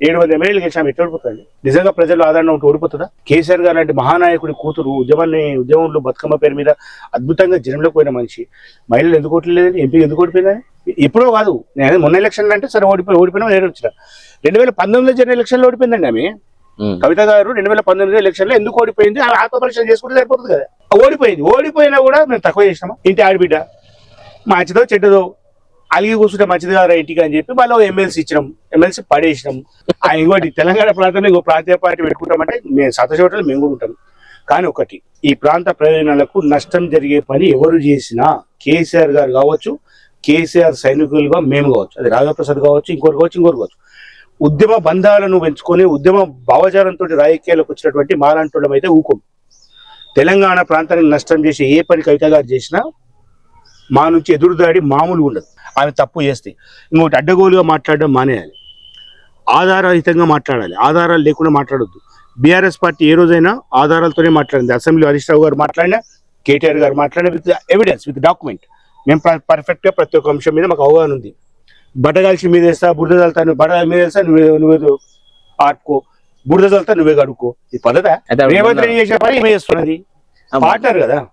ఏడు మంది ఎమ్మెల్యేలు గెలిచాము ఎట్లా ఓడిపోతుంది నిజంగా ప్రజలు ఆదరణ ఉంటే ఓడిపోతుందా? కేసీఆర్ గారు లాంటి మహానాయకుడి కూతురు ఉద్యమాన్ని ఉద్యమంలో బతుకమ్మ పేరు మీద అద్భుతంగా జనంలోకి పోయిన మనిషి మహిళలు ఎందుకు ఓట్లేదని ఎంపీ ఎందుకు ఓడిపోయిందని? ఎప్పుడో కాదు నేను మొన్న ఎలక్షన్ అంటే సరే ఓడిపోయి ఓడిపోయినా నేను వచ్చిన. రెండు వేల పంతొమ్మిదిలో జరిగిన ఎలక్షన్లో ఓడిపోయిందండి ఆమె. కవిత గారు రెండు వేల పంతొమ్మిది ఎలక్షన్లో ఎందుకు ఓడిపోయింది? ఆమె ఆత్మపరిశీలన చేసుకుంటే సరిపోతుంది కదా. ఓడిపోయింది. ఓడిపోయినా కూడా మేము తక్కువ చేసినామా? ఇంటి ఆడబిడ్డ మంచిదో చెడ్డదో అలిగి కూర్చుంటే మంచిది కాదు ఇంటికి అని చెప్పి మళ్ళీ ఎమ్మెల్సీ ఇచ్చినాం. ఎమ్మెల్సీ పడేసినాం. ఆ ఇంకోటి తెలంగాణ ప్రాంతంలో ఇంకో ప్రాంతీయ పార్టీ పెట్టుకుంటామంటే మేము సతచోటలు మేము కూడా ఉంటాం. కానీ ఒకటి ఈ ప్రాంత ప్రయోజనాలకు నష్టం జరిగే పని ఎవరు చేసినా కేసీఆర్ గారు కావచ్చు కేసీఆర్ సైనికులుగా మేము కావచ్చు. అది రాధాప్రసాద్ కావచ్చు ఇంకోటి కావచ్చు ఇంకోటి కావచ్చు. ఉద్యమ బంధాలను పెంచుకొని ఉద్యమ భావజాలంతో రాజకీయాలకు వచ్చినటువంటి మాలాంటోళ్ళం అయితే ఊకం. తెలంగాణ ప్రాంతానికి నష్టం చేసే ఏ పని కవిత గారు చేసినా మా నుంచి ఎదురుదాడి మామూలు ఉండదు. ఆమె తప్పు చేస్తే ఇంకోటి అడ్డగోలుగా మాట్లాడడం మానేయాలి. ఆధారరహితంగా మాట్లాడాలి. ఆధారాలు లేకుండా మాట్లాడొద్దు. బీఆర్ఎస్ పార్టీ ఏ రోజైనా ఆధారాలతోనే మాట్లాడింది. అసెంబ్లీ హరీష్ రావు గారు మాట్లాడినా కేటీఆర్ గారు మాట్లాడిన విత్ ఎవిడెన్స్ విత్ డాక్యుమెంట్ మేము పర్ఫెక్ట్గా ప్రతి ఒక్క అంశం మీద మాకు అవగాహన ఉంది. బట్టగాల్చి మీద వేస్తా బురద చల్లుతా నువ్వు బట్ట మీద వేస్తా నువ్వే నువ్వే ఆడుకో బురద చల్లుతా నువ్వే కడుక్కో ఈ పద్ధత? రేవంత్ రెడ్డి చేసే పని ఏమే చేస్తున్నది. ఆ, పార్ట్నర్ కదా.